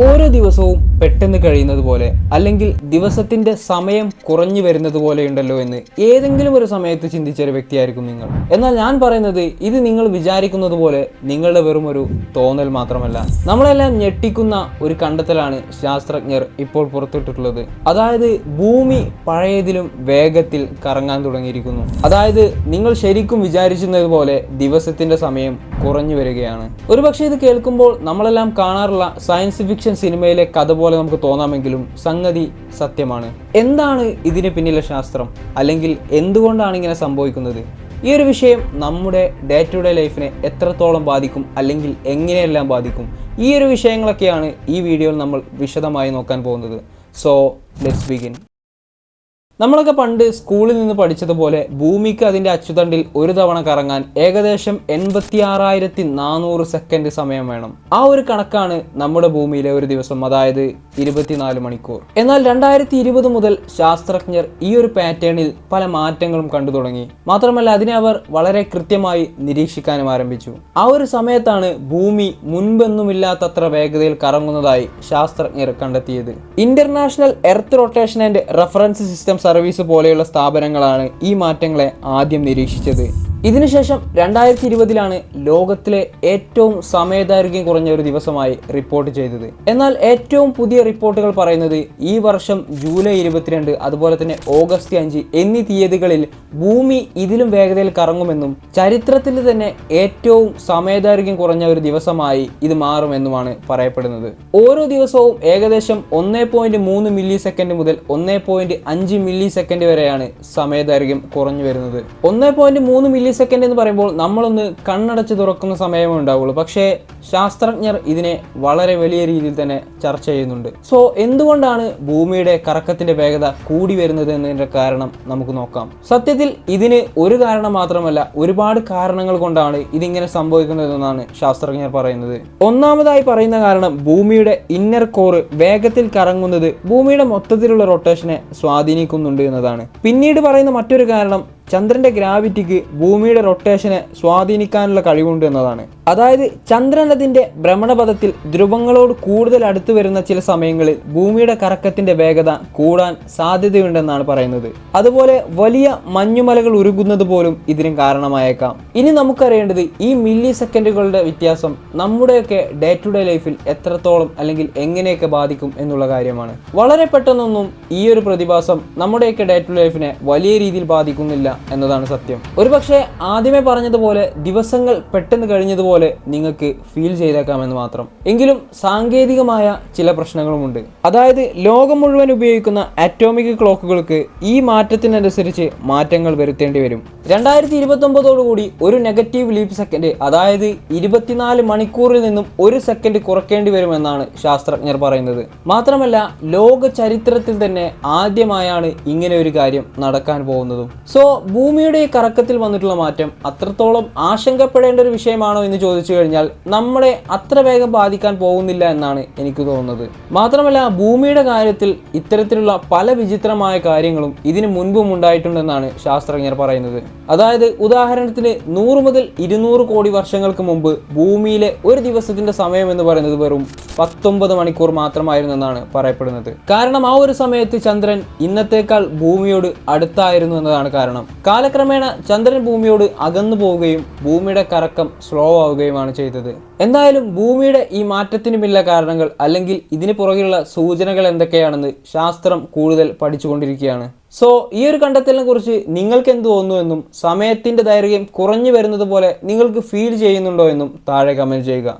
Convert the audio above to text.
ഓരോ ദിവസവും പെട്ടെന്ന് കഴിയുന്നത് പോലെ അല്ലെങ്കിൽ ദിവസത്തിന്റെ സമയം കുറഞ്ഞു വരുന്നത് പോലെയുണ്ടല്ലോ എന്ന് ഏതെങ്കിലും ഒരു സമയത്ത് ചിന്തിച്ച ഒരു വ്യക്തിയായിരിക്കും നിങ്ങൾ. എന്നാൽ ഞാൻ പറയുന്നത് ഇത് നിങ്ങൾ വിചാരിക്കുന്നത് പോലെ നിങ്ങളുടെ വെറും ഒരു തോന്നൽ മാത്രമല്ല. നമ്മളെല്ലാം ഞെട്ടിക്കുന്ന ഒരു കണ്ടെത്തലാണ് ശാസ്ത്രജ്ഞർ ഇപ്പോൾ പുറത്തിട്ടിട്ടുള്ളത്. അതായത് ഭൂമി പഴയതിലും വേഗത്തിൽ കറങ്ങാൻ തുടങ്ങിയിരിക്കുന്നു. അതായത് നിങ്ങൾ ശരിക്കും വിചാരിച്ചിരുന്നത് പോലെ ദിവസത്തിന്റെ സമയം കുറഞ്ഞു വരികയാണ്. ഒരുപക്ഷെ ഇത് കേൾക്കുമ്പോൾ നമ്മളെല്ലാം കാണാറുള്ള സയൻസ് ഫിക്ഷൻ സിനിമയിലെ കഥ പോലെ നമുക്ക് തോന്നാമെങ്കിലും സംഗതി സത്യമാണ്. എന്താണ് ഇതിന് പിന്നിലെ ശാസ്ത്രം? അല്ലെങ്കിൽ എന്തുകൊണ്ടാണ് ഇങ്ങനെ സംഭവിക്കുന്നത്? ഈ ഒരു വിഷയം നമ്മുടെ ഡേ ടു ഡേ ലൈഫിനെ എത്രത്തോളം ബാധിക്കും? അല്ലെങ്കിൽ എങ്ങനെയെല്ലാം ബാധിക്കും? ഈ ഒരു വിഷയങ്ങളൊക്കെയാണ് ഈ വീഡിയോയിൽ നമ്മൾ വിശദമായി നോക്കാൻ പോകുന്നത്. സോ ലെറ്റ്സ് ബിഗിൻ നമ്മളൊക്കെ പണ്ട് സ്കൂളിൽ നിന്ന് പഠിച്ചതുപോലെ ഭൂമിക്ക് അതിന്റെ അച്ചുതണ്ടിൽ ഒരു തവണ കറങ്ങാൻ ഏകദേശം എൺപത്തി ആറായിരത്തി നാനൂറ് സെക്കൻഡ് സമയം വേണം. ആ ഒരു കണക്കാണ് നമ്മുടെ ഭൂമിയിലെ ഒരു ദിവസം അതായത് ഇരുപത്തിനാല് മണിക്കൂർ. എന്നാൽ രണ്ടായിരത്തി ഇരുപത് മുതൽ ശാസ്ത്രജ്ഞർ ഈ ഒരു പാറ്റേണിൽ പല മാറ്റങ്ങളും കണ്ടു തുടങ്ങി. മാത്രമല്ല അതിനെ അവർ വളരെ കൃത്യമായി നിരീക്ഷിക്കാനും ആരംഭിച്ചു. ആ ഒരു സമയത്താണ് ഭൂമി മുൻപെന്നുമില്ലാത്തത്ര വേഗതയിൽ കറങ്ങുന്നതായി ശാസ്ത്രജ്ഞർ കണ്ടെത്തിയത്. International earth rotation and reference system service പോലെയുള്ള സ്ഥാപനങ്ങളാണ് ഈ മാറ്റങ്ങളെ ആദ്യം നിരീക്ഷിച്ചത്. ഇതിനുശേഷം രണ്ടായിരത്തി ഇരുപതിലാണ് ലോകത്തിലെ ഏറ്റവും സമയദൈർഘ്യം കുറഞ്ഞ ഒരു ദിവസമായി റിപ്പോർട്ട് ചെയ്തത്. എന്നാൽ ഏറ്റവും പുതിയ റിപ്പോർട്ടുകൾ പറയുന്നത് ഈ വർഷം ജൂലൈ ഇരുപത്തിരണ്ട് അതുപോലെ തന്നെ ഓഗസ്റ്റ് അഞ്ച് എന്നീ തീയതികളിൽ ഭൂമി ഇതിലും വേഗതയിൽ കറങ്ങുമെന്നും ചരിത്രത്തിൽ തന്നെ ഏറ്റവും സമയദൈർഘ്യം കുറഞ്ഞ ഒരു ദിവസമായി ഇത് മാറുമെന്നുമാണ് പറയപ്പെടുന്നത്. ഓരോ ദിവസവും ഏകദേശം ഒന്നേ പോയിന്റ് മൂന്ന് മില്ലി സെക്കൻഡ് മുതൽ ഒന്നേ പോയിന്റ് അഞ്ച് മില്ലി സെക്കൻഡ് വരെയാണ് സമയദൈർഘ്യം കുറഞ്ഞു വരുന്നത്. ഒന്നേ പോയിന്റ് മൂന്ന് മില്ലി സെക്കൻഡ് എന്ന് പറയുമ്പോൾ നമ്മളൊന്ന് കണ്ണടച്ച് തുറക്കുന്ന സമയമേ ഉണ്ടാവുള്ളൂ. പക്ഷേ ശാസ്ത്രജ്ഞർ ഇതിനെ വളരെ വലിയ രീതിയിൽ തന്നെ ചർച്ച ചെയ്യുന്നുണ്ട്. സോ എന്തുകൊണ്ടാണ് ഭൂമിയുടെ കറക്കത്തിന്റെ വേഗത കൂടി വരുന്നത് എന്നതിന്റെ കാരണം നമുക്ക് നോക്കാം. സത്യത്തിൽ ഇതിന് ഒരു കാരണം മാത്രമല്ല ഒരുപാട് കാരണങ്ങൾ കൊണ്ടാണ് ഇതിങ്ങനെ സംഭവിക്കുന്നതെന്നാണ് ശാസ്ത്രജ്ഞർ പറയുന്നത്. ഒന്നാമതായി പറയുന്ന കാരണം ഭൂമിയുടെ ഇന്നർ കോറ് വേഗത്തിൽ കറങ്ങുന്നത് ഭൂമിയുടെ മൊത്തത്തിലുള്ള റൊട്ടേഷനെ സ്വാധീനിക്കുന്നുണ്ട് എന്നതാണ്. പിന്നീട് പറയുന്ന മറ്റൊരു കാരണം ചന്ദ്രന്റെ ഗ്രാവിറ്റിക്ക് ഭൂമിയുടെ റൊട്ടേഷനെ സ്വാധീനിക്കാനുള്ള കഴിവുണ്ട് എന്നതാണ്. അതായത് ചന്ദ്രൻ അതിന്റെ ഭ്രമണപഥത്തിൽ ധ്രുവങ്ങളോട് കൂടുതൽ അടുത്തു വരുന്ന ചില സമയങ്ങളിൽ ഭൂമിയുടെ കറക്കത്തിന്റെ വേഗത കൂടാൻ സാധ്യതയുണ്ടെന്നാണ് പറയുന്നത്. അതുപോലെ വലിയ മഞ്ഞുമലകൾ ഉരുകുന്നത് പോലും ഇതിന് കാരണമായേക്കാം. ഇനി നമുക്കറിയേണ്ടത് ഈ മില്ലി സെക്കൻഡുകളുടെ വ്യത്യാസം നമ്മുടെയൊക്കെ ഡേ ടു ഡേ ലൈഫിൽ എത്രത്തോളം അല്ലെങ്കിൽ എങ്ങനെയൊക്കെ ബാധിക്കും എന്നുള്ള കാര്യമാണ്. വളരെ പെട്ടെന്നൊന്നും ഈ ഒരു പ്രതിഭാസം നമ്മുടെയൊക്കെ ഡേ ടു ലൈഫിനെ വലിയ രീതിയിൽ ബാധിക്കുന്നില്ല എന്നതാണ് സത്യം. ഒരുപക്ഷെ ആദ്യമേ പറഞ്ഞതുപോലെ ദിവസങ്ങൾ പെട്ടെന്ന് കഴിഞ്ഞതുപോലെ നിങ്ങൾക്ക് ഫീൽ ചെയ്തേക്കാമെന്ന് മാത്രം. എങ്കിലും സാങ്കേതികമായ ചില പ്രശ്നങ്ങളുമുണ്ട്. അതായത് ലോകം മുഴുവൻ ഉപയോഗിക്കുന്ന അറ്റോമിക് ക്ലോക്കുകൾക്ക് ഈ മാറ്റത്തിനനുസരിച്ച് മാറ്റങ്ങൾ വരുത്തേണ്ടി വരും. രണ്ടായിരത്തി ഇരുപത്തൊമ്പതോടുകൂടി ഒരു നെഗറ്റീവ് ലീപ് സെക്കൻഡ് അതായത് ഇരുപത്തിനാല് മണിക്കൂറിൽ നിന്നും ഒരു സെക്കൻഡ് കുറയ്ക്കേണ്ടി വരുമെന്നാണ് ശാസ്ത്രജ്ഞർ പറയുന്നത്. മാത്രമല്ല ലോക ചരിത്രത്തിൽ തന്നെ ആദ്യമായാണ് ഇങ്ങനെ ഒരു കാര്യം നടക്കാൻ പോകുന്നതും. സോ ഭൂമിയുടെ കറക്കത്തിൽ വന്നിട്ടുള്ള മാറ്റം അത്രത്തോളം ആശങ്കപ്പെടേണ്ട ഒരു വിഷയമാണോ എന്ന് ചോദിച്ചു കഴിഞ്ഞാൽ നമ്മളെ അത്ര വേഗം ബാധിക്കാൻ പോകുന്നില്ല എന്നാണ് എനിക്ക് തോന്നുന്നത്. മാത്രമല്ല ഭൂമിയുടെ കാര്യത്തിൽ ഇത്തരത്തിലുള്ള പല വിചിത്രമായ കാര്യങ്ങളും ഇതിനു മുൻപും ഉണ്ടായിട്ടുണ്ടെന്നാണ് ശാസ്ത്രജ്ഞർ പറയുന്നത്. അതായത് ഉദാഹരണത്തിന് നൂറ് മുതൽ ഇരുന്നൂറ് കോടി വർഷങ്ങൾക്ക് മുമ്പ് ഭൂമിയിലെ ഒരു ദിവസത്തിന്റെ സമയം എന്ന് പറയുന്നത് വെറും പത്തൊമ്പത് മണിക്കൂർ മാത്രമായിരുന്നു എന്നാണ് പറയപ്പെടുന്നത്. കാരണം ആ ഒരു സമയത്ത് ചന്ദ്രൻ ഇന്നത്തേക്കാൾ ഭൂമിയോട് അടുത്തായിരുന്നു എന്നതാണ് കാരണം. കാലക്രമേണ ചന്ദ്രൻ ഭൂമിയോട് അകന്നു പോവുകയും ഭൂമിയുടെ കറക്കം സ്ലോ ആവുകയുമാണ് ചെയ്തത്. എന്തായാലും ഭൂമിയുടെ ഈ മാറ്റത്തിനുമില്ല കാരണങ്ങൾ അല്ലെങ്കിൽ ഇതിന് പുറകിലുള്ള സൂചനകൾ എന്തൊക്കെയാണെന്ന് ശാസ്ത്രം കൂടുതൽ പഠിച്ചുകൊണ്ടിരിക്കുകയാണ്. സോ ഈ ഒരു കണ്ടെത്തലിനെ കുറിച്ച് നിങ്ങൾക്ക് എന്ത് തോന്നുന്നു സമയത്തിന്റെ ദൈർഘ്യം കുറഞ്ഞു വരുന്നത് പോലെ നിങ്ങൾക്ക് ഫീൽ ചെയ്യുന്നുണ്ടോ എന്നും താഴെ കമന്റ് ചെയ്യുക.